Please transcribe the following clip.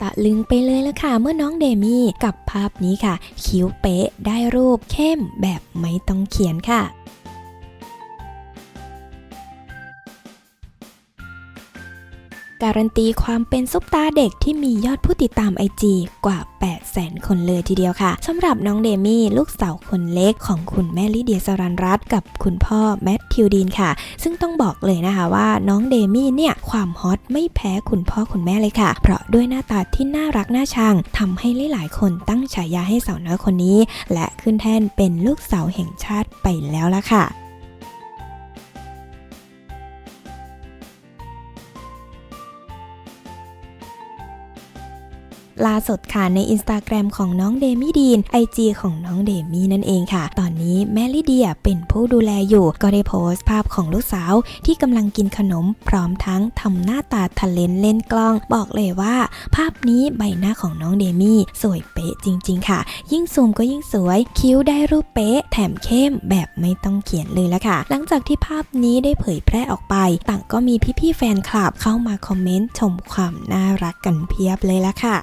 ตะลึงไปเลยละค่ะ เมื่อน้องเดมี่กับภาพนี้ค่ะ คิ้วเป๊ะได้รูปเข้มแบบไม่ต้องเขียนค่ะ การันตีความเป็นซุปตาเด็กที่มียอดผู้ติดตามไอจีกว่า 8 0 0แสนคนเลยทีเดียวค่ะสำหรับน้องเดมี่ลูกสาวคนเล็กของคุณแม่ลิเดียสรันรัตกับคุณพ่อแมทธิวดีนค่ะ ซึ่งต้องบอกเลยนะคะว่าน้องเดมี่เนี่ยความฮอตไม่แพ้คุณพ่อคุณแม่เลยค่ะ เพราะด้วยหน้าตาที่น่ารักน่าชังทำให้หลายๆคนตั้งฉายาให้สาวน้อยคนนี้ และขึ้นแท่นเป็นลูกสาวแห่งชาติไปแล้วล่ะค่ะ ล่าสุดค่ะใน Instagram ของน้องเดมี่ดีน IG ของน้องเดมี่นั่นเองค่ะ ตอนนี้แม่ลิเดียเป็นผู้ดูแลอยู่ ก็ได้โพสต์ภาพของลูกสาว ที่กำลังกินขนมพร้อมทั้งทำหน้าตาทะเลนเล่นกล้อง บอกเลยว่า ภาพนี้ใบหน้าของน้องเดมี่สวยเป๊ะจริง ๆ ค่ะ ยิ่งซูมก็ยิ่งสวย คิ้วได้รูปเป๊ะ แถมเข้มแบบไม่ต้องเขียนเลยละค่ะ หลังจากที่ภาพนี้ได้เผยแพร่ออกไป ต่างก็มีพี่ๆแฟนคลับเข้ามาคอมเมนต์ชมความน่ารักกันเพียบเลยละค่ะ